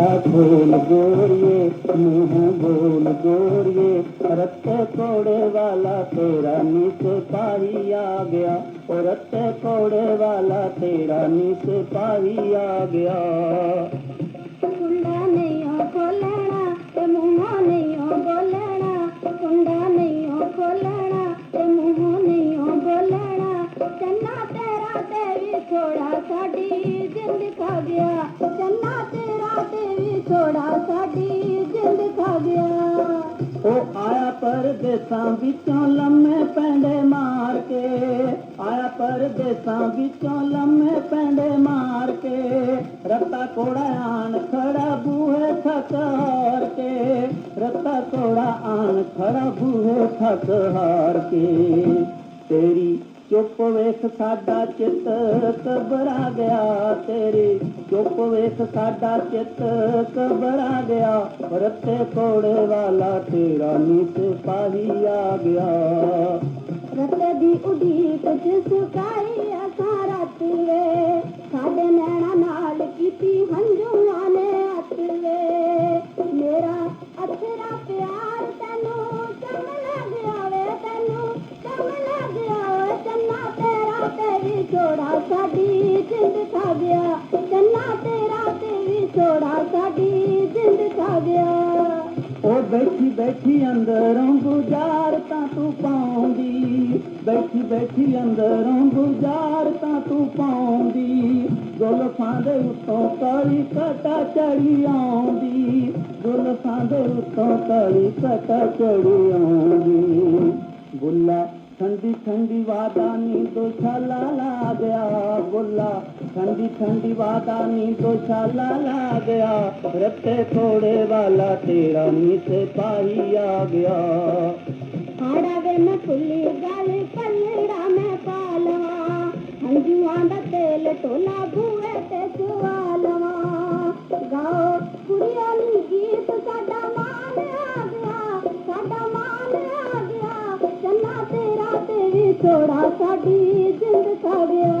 बोल गोरिये मुँह बोल गोरिये रत्ते कोड़े वाला तेरा नीच पाही आ गया और रत्ते कोड़े वाला तेरा नीच पाही आ गया ਥੋੜਾ ਸਾਡੀ ਜਿੰਦ ਖਾ ਗਿਆ ਉਹ ਆਇਆ ਪਰਦੇਸਾਂ ਵਿੱਚੋਂ ਲੰਮੇ ਪੈਂਡੇ ਮਾਰ ਕੇ ਆਇਆ ਪਰਦੇਸਾਂ ਵਿੱਚੋਂ ਲੰਮੇ ਪੈਂਡੇ ਮਾਰ ਕੇ ਰੱਤਾ ਕੋੜਾ ਆਣ ਖੜਾ ਬੂਹੇ ਥੱਕ ਹਾਰ ਕੇ ਰੱਤਾ ਕੋੜਾ ਆਣ ਖੜਾ ਬੂਹੇ ਥੱਕ ਹਾਰ ਕੇ ਤੇਰੀ ਚੁੱਪ ਵੇਖ ਸਾਡਾ ਚਿੱਤ ਕਬਰਾ ਗਿਆ ਤੇਰੀ। ਚੁੱਪ ਵੇਖ ਸਾਡਾ ਚਿੱਤ ਕਬਰਾ ਗਿਆ। ਰੱਤੇ ਕੋੜੇ ਵਾਲਾ ਤੇਰਾ ਨੀ ਸਿਪਾਹੀ ਆ ਗਿਆ। ਰਤੇ ਦੀ ਉਡੀਕ ਚ ਸੁਕਾਈ ਵੀ ਸਾਡੀ ਜਿੰਦ ਖਾ ਗਿਆ। ਚੰਨਾ ਤੇਰਾ ਤੇ ਵੀ ਸਾਡੀ ਜਿੰਦ ਖਾ ਗਿਆ। ਉਹ ਬੈਠੀ ਬੈਠੀ ਅੰਦਰੋਂ ਗੁਜ਼ਾਰ ਤਾਂ ਤੂੰ ਪਾਉਂਦੀ। ਬੈਠੀ ਬੈਠੀ ਅੰਦਰੋਂ ਗੁਜ਼ਾਰ ਤਾਂ ਤੂੰ ਪਾਉਂਦੀ। ਗੁਲਫਾਂ ਦੇ ਉੱਤੋਂ ਕਾਲੀ ਕਟਾ ਚੜੀ ਆਉਂਦੀ। ਗੁਲਫਾਂ ਦੇ ਉੱਤੋਂ ਕਾਲੀ ਕਟਾ ਚੜੀ ਆਉਂਦੀ। ਬੁੱਲਾ ठंडी ठंडी वादानी तो छाला ला गया, बोला, ठंडी ठंडी वादानी तो छाला ला गया रत्ते थोड़े वाला तेरा मी से पाही आ गया। हाड़ावे में खुली गल पलड़ा में पालवा हंजुआ दा तेल टोला भू छोड़ा साडी जिंद साड़िया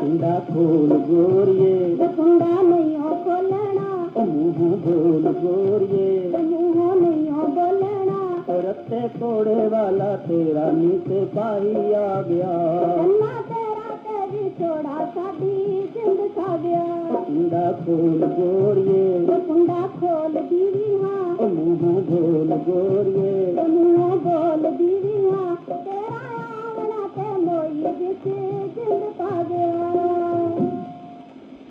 कुंडा खोल गोरिए। कुंडा नहीं हो बोलना। मुँह बोल गोरिए। मुँह नहीं हो बोलना। रत्ते कोड़े वाला तेरा नीचे पाई आ गया। ना तेरा तेरी छोड़ा साडी जिंद साड़िया कुंडा खोल गोरिए। कुंडा खोल दीवी हाँ मुँह बोल गोरिए।